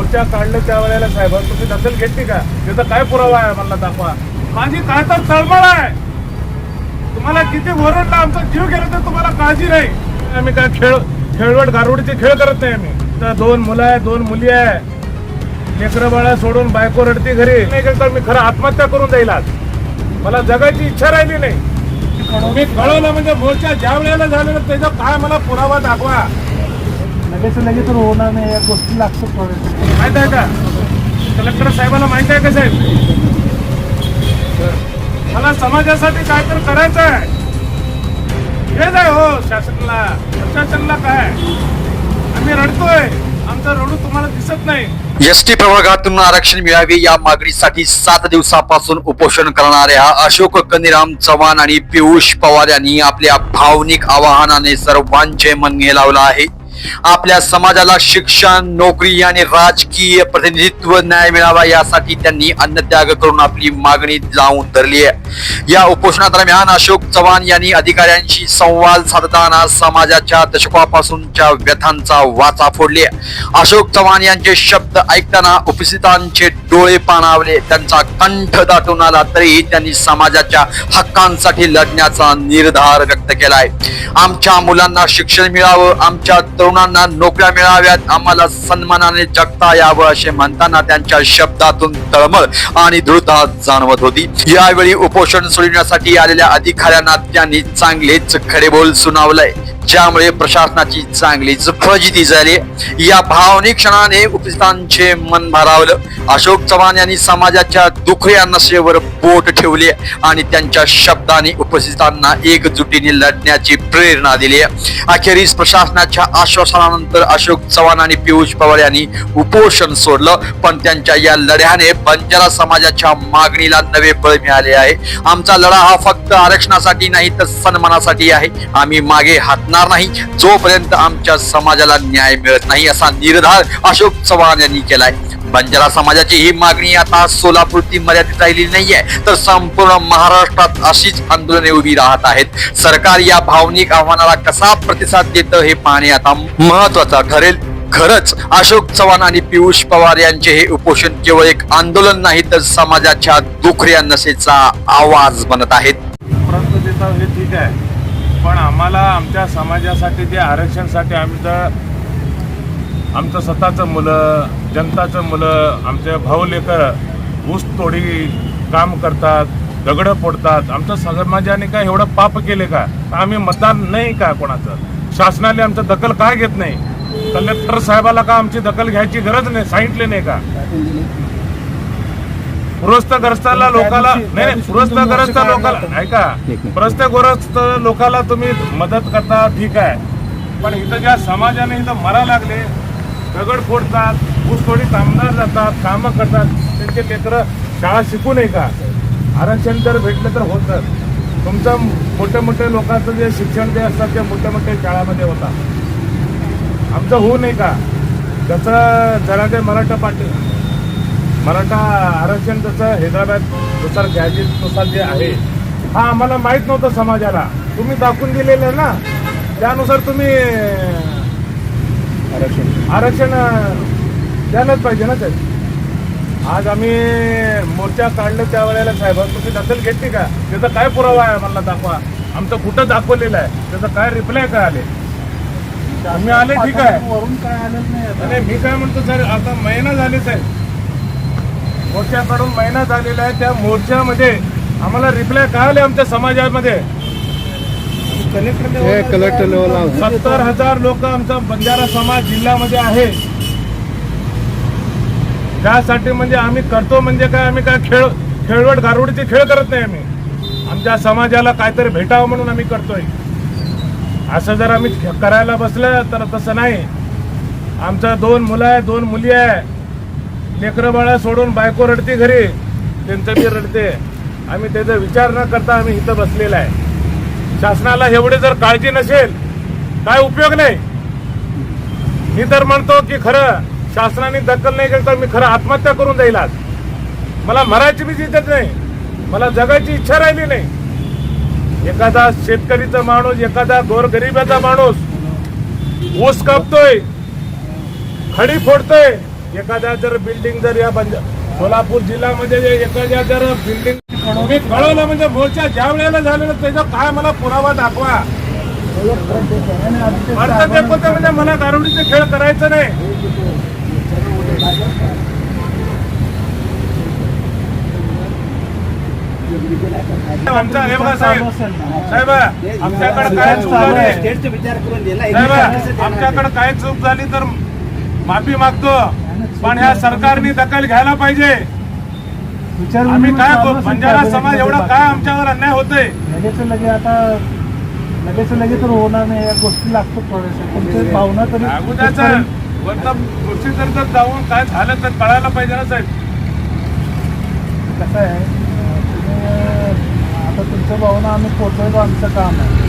मोर्चा काढलं त्या वेळेला साहेब तुम्ही दखल घेतली का? त्याचा काय पुरावा आहे मला दाखवा. माझी काय तर तळमळ आहे. तुम्हाला किती ओरडला आमचा जीव गेला तर तुम्हाला काळजी नाही. आम्ही काय खेळ खेळवट गारवडीचे खेळ करत नाही आम्ही. तर दोन मुलं आहे दोन मुली आहे. लेकरं बाळा सोडून बायको रडती घरी. नाही तर मी खरं आत्महत्या करून जाईल आज. मला जगायची इच्छा राहिली नाही. मी कळवलं म्हणजे मोर्चा ज्या वेळेला झालेला त्याचा काय मला पुरावा दाखवा. लगेच लगेच तर होणार नाही या गोष्टी लागतात थोड्या. माहीत आहे का? कलेक्टर साहेबांना माहीत आहे का साहेब? मला समाजासाठी काय तर करायचं आहे. हेच आहे हो शासनाला. प्रशासनाला काय? आम्ही रडतोय. आमचं रडू तुम्हाला दिसत नाही. एस टी प्रवर्गातून आरक्षण मिळावे या मागणीसाठी सात दिवसापासून उपोषण करणाऱ्या अशोक कनिराम चव्हाण आणि पियुष पवार यांनी आपल्या भावनिक आवाहनाने सर्वांचे मन लावलं आहे. आपल्या समाजाला शिक्षण नोकरी आणि राजकीय प्रतिनिधित्व न्याय मिळावा यासाठी त्यांनी अन्नत्याग करून आपली मागणी लावून धरली आहे. या उपोषणादरम्यान अशोक चव्हाण यांनी अधिकाऱ्यांशी संवाद साधताना समाजाच्या दशकापासूनच्या व्यथांचा वाचा फोडले अशोक चव्हाण यांचे शब्द ऐकताना उपस्थितांचे डोळे पाणावले त्यांचा कंठ दाटून आला तरीही त्यांनी समाजाच्या हक्कांसाठी लढण्याचा निर्धार व्यक्त केलाय. आमच्या मुलांना शिक्षण मिळावं आमच्या तरुणांना नोकऱ्या मिळाव्यात. आम्हाला सन्मानाने जगता यावं असे म्हणताना त्यांच्या शब्दातून तळमळ आणि दृढता जाणवत होती. यावेळी उपोषण सोडविण्यासाठी आलेल्या अधिकाऱ्यांना त्यांनी चांगलेच खडे बोल सुनावलंय. ज्यामुळे प्रशासनाची चांगलीच फजिती झाली. या भावनिक क्षणाने उपस्थितांचे मन भारावलं. अशोक चव्हाण यांनी समाजाच्या दुखऱ्या नशेवर बोट ठेवले आणि त्यांच्या शब्दाने उपस्थितांना एकजुटीने लढण्याची प्रेरणा दिली. अखेरीस प्रशासनाच्या आश्वासनानंतर अशोक चव्हाण आणि पियुष पवार यांनी उपोषण सोडलं. पण त्यांच्या या लढ्याने बंजारा समाजाच्या मागणीला नवे बळ मिळाले आहे. आमचा लढा हा फक्त आरक्षणासाठी नाही तर सन्मानासाठी आहे. आम्ही मागे हटणार नाही. जोपर्यंत आमच्या समाजाला न्याय मिळत नाही असा निर्धार अशोक चव्हाण यांनी केलाय. बंजारा समाजाची ही मागणी आता सोलापूरती मर्यादित राहिली नाहीये. तर संपूर्ण महाराष्ट्रात अशीच आंदोलने उभी राहत आहेत. सरकार या भावनिक आव्हानाला कसा प्रतिसाद देतं हे पाहणे आता महत्वाचं ठरेल खरंच अशोक चव्हाण आणि पियुष पवार यांचे हे उपोषण केवळ एक आंदोलन नाही तर समाजाच्या दुखऱ्या नशेचा आवाज बनत आहेत. पण आम्हाला आमच्या समाजासाठी जे आरक्षणसाठी आम्ही तर आमचं स्वतःचं मुलं जनताचं मुलं आमचे भाऊ लेकर ऊस तोडी काम करतात दगडं फोडतात. आमचं समाजाने काय एवढं पाप केले का? आम्ही मतदान नाही का कोणाचं? शासनाने आमचं दखल काय घेत नाही? कलेक्टर साहेबाला का आमची दखल घ्यायची गरज नाही सांगितले नाही का? पूरग्रस्ताला लोकाला नाही नाही पूरग्रस्त लोकाला ऐका पूरग्रस्त लोकाला तुम्ही मदत करता ठीक आहे. पण इथं ज्या समाजाने इथं मरा लागले दगड फोडतात ऊसतोडी कामगार जातात कामं करतात त्यांचे लेकरं शाळा शिकू नये का? आरक्षण जर भेटलं तर होतं. तुमचं मोठ्या मोठ्या लोकांचं जे शिक्षण जे असतात ते मोठ्या मोठ्या शाळामध्ये होतात. आमचं होऊ नये का? त्याचं जरा ते मराठा पाटील मराठा आरक्षण जसं हैदराबादनुसार गॅजेटनुसार जे आहे हा आम्हाला माहीत नव्हतं समाजाला. तुम्ही दाखवून दिलेलं आहे ना? त्यानुसार तुम्ही आरक्षण. आरक्षण द्यायलाच पाहिजे ना ते आज आम्ही मोर्चा काढलं त्या वेळेला साहेब तुम्ही दखल घेतली का? त्याचा काय पुरावा आहे मला दाखवा. आमचं कुठं दाखवलेलं आहे? त्याचा काय रिप्लाय काय आले आम्ही आले ठीक आहे. वरून काय आलं नाही मी काय म्हणतो सर आता महिना झाले साहेब. मोर्चाकडून महिना झालेला आहे. त्या मोर्चामध्ये आम्हाला रिप्लाय काय आले आमच्या समाजामध्ये. कलेक्टर आहे, सत्तर हजार लोक आमचा बंजारा समाज जिल्ह्यामध्ये आहे. त्यासाठी म्हणजे आम्ही करतो म्हणजे काय? आम्ही काय खेळ खेळवट गारवडीचे खेळ करत नाही आम्ही. आमच्या समाजाला काहीतरी भेटावं म्हणून आम्ही करतोय. असं जर आम्ही करायला बसलं तर तसं नाही. आमचं दोन मुलं आहे दोन मुली आहे. लेकरं बाळा सोडून बायको रडते घरी त्यांचं बी रडते. आम्ही त्याचा विचार न करता आम्ही इथं बसलेला आहे. शासनाला एवढे जर काळजी नसेल काय उपयोग नाही? मी तर म्हणतो की खरं शासनाने दखल नाही केलं तर मी खरं आत्महत्या करून जाईल आज. मला मरायची बी जिंकत नाही. मला जगायची इच्छा राहिली नाही. एखादा शेतकरीचा माणूस एखादा गोरगरिबाचा माणूस ऊस कापतोय खडी फोडतोय एखाद्या जर बिल्डिंग जर या बंद सोलापूर जिल्ह्यामध्ये एखाद्या जर बिल्डिंग मी कळवलं म्हणजे मोर्चा ज्या वेळेला झालेला त्याचा काय मला पुरावा दाखवा. ते म्हणजे मला दारुडीचे खेळ करायचं नाही. आमचा हे बघा साहेब. साहेब आमच्याकडे काय चूक झाली. साहेब आमच्याकडे काय चूक झाली तर माफी मागतो. पण ह्या सरकारने दखल घ्यायला पाहिजे. आम्ही काय बंजारा समाज एवढा. काय आमच्यावर अन्याय होतोय? लगेच लगे आता लगेच लगे तर होणार नाही. या गोष्टी लागतात तुमची भावना तरी अगोदरचं गोष्टी जर तर जाऊन काय झालं तर कळायला पाहिजे ना साहेब. कसं आहे? आता तुमच्या भावना आम्ही पोचवायचं आमचं काम आहे.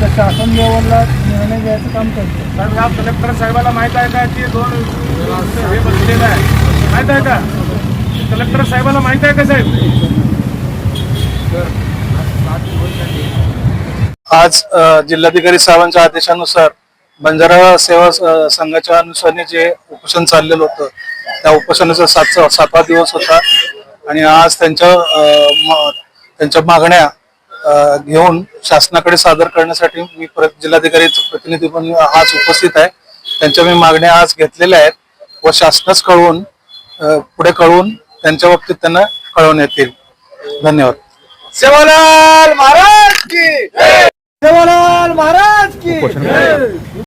तर शासन लेवलला निर्णय घ्यायचं काम करतो. साहेब ह्या कलेक्टर साहेबाला माहीत आहे का? की दोन हे बसलेलं आहे. माहीत आहे का? कलेक्टर साहेबाला माहीत आहे का साहेब? आज जिल्हाधिकारी साहेबांच्या आदेशानुसार बंजारा सेवा संघाच्या अनुसार जे उपोषण चाललेलं होतं त्या उपोषणाचा सात सातवा दिवस होता. आणि आज त्यांच्या त्यांच्या मागण्या घेऊन शासनाकडे सादर करण्यासाठी मी परत जिल्हाधिकारी प्रतिनिधी पण आज उपस्थित आहे. त्यांच्या मी मागण्या आज घेतलेल्या आहेत व शासनास कळवून पुढे कळवून त्यांच्या बाबतीत त्यांना कळवण्यात येईल धन्यवाद. सेवालाल महाराज की महाराज की